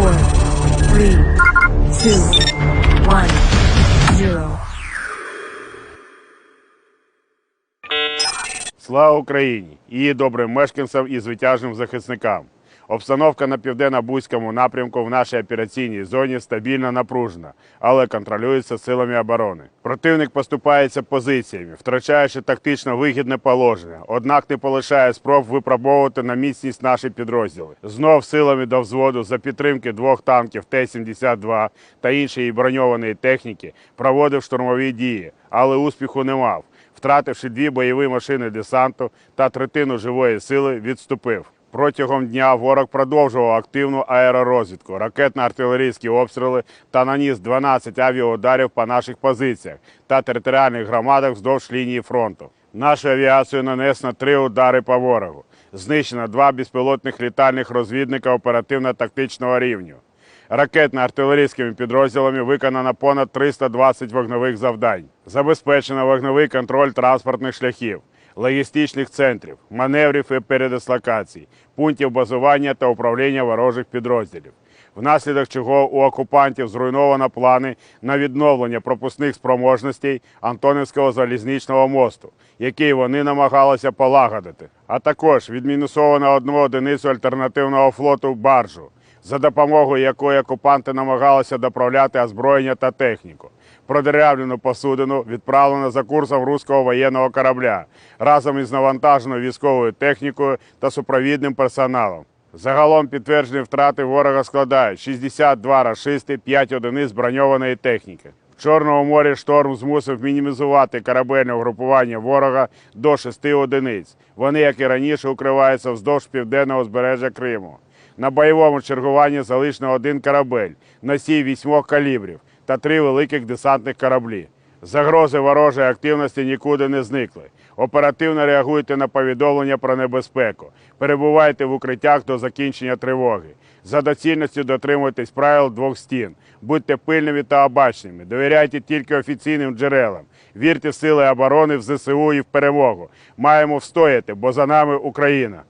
four, three, two, one, zero. Слава Україні! Її добрим мешканцям і звитяжним захисникам. Обстановка на південно-бузькому напрямку в нашій операційній зоні стабільно напружена, але контролюється силами оборони. Противник поступається позиціями, втрачаючи тактично вигідне положення, однак не полишає спроб випробовувати на міцність наші підрозділи. Знов силами до взводу за підтримки двох танків Т-72 та іншої броньованої техніки проводив штурмові дії, але успіху не мав втративши дві бойові машини десанту та третину живої сили, відступив. Протягом дня ворог продовжував активну аеророзвідку, ракетно-артилерійські обстріли та наніс 12 авіаударів по наших позиціях та територіальних громадах вздовж лінії фронту. Нашу авіацію нанесено три удари по ворогу. Знищено два безпілотних літальних розвідника оперативно-тактичного рівню. Ракетно-артилерійськими підрозділами виконано понад 320 вогневих завдань. Забезпечено вогневий контроль транспортних шляхів, логістичних центрів, маневрів і передислокацій, пунктів базування та управління ворожих підрозділів. Внаслідок чого у окупантів зруйновано плани на відновлення пропускних спроможностей Антонівського залізничного мосту, який вони намагалися полагодити, а також відмінусовано одну одиницю альтернативного флоту баржу за допомогою якої окупанти намагалися доправляти озброєння та техніку. Продерявлену посудину відправлено за курсом руського воєнного корабля разом із навантаженою військовою технікою та супровідним персоналом. Загалом підтверджені втрати ворога складають 62 рашисти, 5 одиниць броньованої техніки. В Чорному морі шторм змусив мінімізувати корабельне угрупування ворога до 6 одиниць. Вони, як і раніше, укриваються вздовж південного узбережжя Криму. На бойовому чергуванні залишено один корабель, носій вісьмох калібрів та три великих десантних кораблі. Загрози ворожої активності нікуди не зникли. Оперативно реагуйте на повідомлення про небезпеку. Перебувайте в укриттях до закінчення тривоги. За доцільністю дотримуйтесь правил двох стін. Будьте пильними та обачними. Довіряйте тільки офіційним джерелам. Вірте в сили оборони в ЗСУ і в перемогу. Маємо встояти, бо за нами Україна.